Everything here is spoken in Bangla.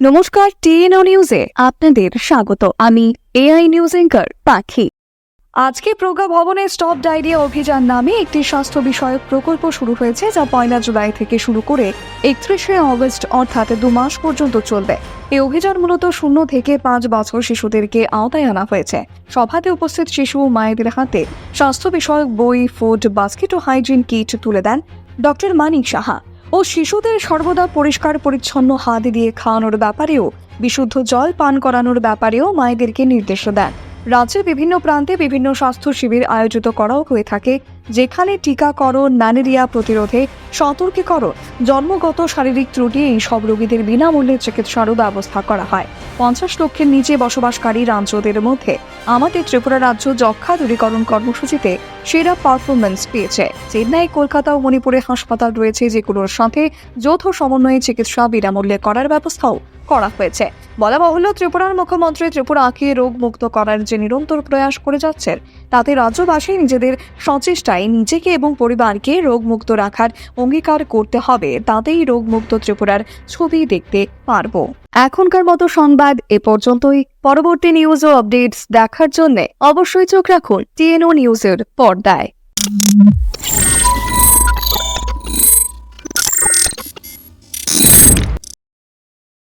নমস্কার টিএনও নিউজে আপনাদের স্বাগত। আমি এআই নিউজ এঙ্কার পাখি। আজকে প্রজ্ঞা ভবনে স্টপ ডায়রিয়া অভিযান নামে একটি স্বাস্থ্য বিষয়ক প্রকল্প শুরু হয়েছে, যা পয়লা জুলাই থেকে শুরু করে একত্রিশে অগস্ট, অর্থাৎ দু মাস পর্যন্ত চলবে। এই অভিযান মূলত শূন্য থেকে পাঁচ বছর শিশুদেরকে আওতায় আনা হয়েছে। সভাতে উপস্থিত শিশু মায়েদের হাতে স্বাস্থ্য বিষয়ক বই, ফুড, বাস্কেট ও হাইজিন কিট তুলে দেন ডক্টর মানিক সাহা। ও শিশুদের সর্বদা পরিষ্কার পরিচ্ছন্ন হাত দিয়ে খাওয়ানোর ব্যাপারেও, বিশুদ্ধ জল পান করানোর ব্যাপারেও মায়েদেরকে নির্দেশ দেন। রাজ্যের বিভিন্ন প্রান্তে বিভিন্ন স্বাস্থ্য শিবির আয়োজিত করাও হয়ে থাকে, যেখানে টিকাকরণ, ম্যালেরিয়া প্রতিরোধে সতর্কীকরণ, জন্মগত শারীরিক ত্রুটি এই সব রোগীদের বিনামূল্যে চিকিৎসারও ব্যবস্থা করা হয়। পঞ্চাশ লক্ষের নিচে বসবাসকারী রাজ্যদের মধ্যে আমাদের ত্রিপুরা রাজ্য যক্ষা দূরীকরণ কর্মসূচিতে সেরা পারফরমেন্স পেয়েছে। চেন্নাই, কলকাতা ও মণিপুরে হাসপাতাল রয়েছে যেগুলোর সাথে যৌথ সমন্বয়ে চিকিৎসা বিনামূল্যে করার ব্যবস্থাও করা হয়েছে। বলা বাহুল্য, ত্রিপুরার মুখ্যমন্ত্রী ত্রিপুরাকে রোগ মুক্ত করার যে নিরন্তর প্রয়াস করে যাচ্ছেন, তাতে রাজ্যবাসী নিজেদের সচেষ্টায় নিজেকে এবং পরিবারকে রোগমুক্ত রাখার অঙ্গীকার করতে হবে। তাতেই রোগমুক্ত ত্রিপুরার ছবি দেখতে পারব। এখনকার মতো সংবাদ এ পর্যন্তই। পরবর্তী নিউজ ও আপডেটস দেখার জন্য অবশ্যই চোখ রাখুন টিএনও নিউজের পর্দায়।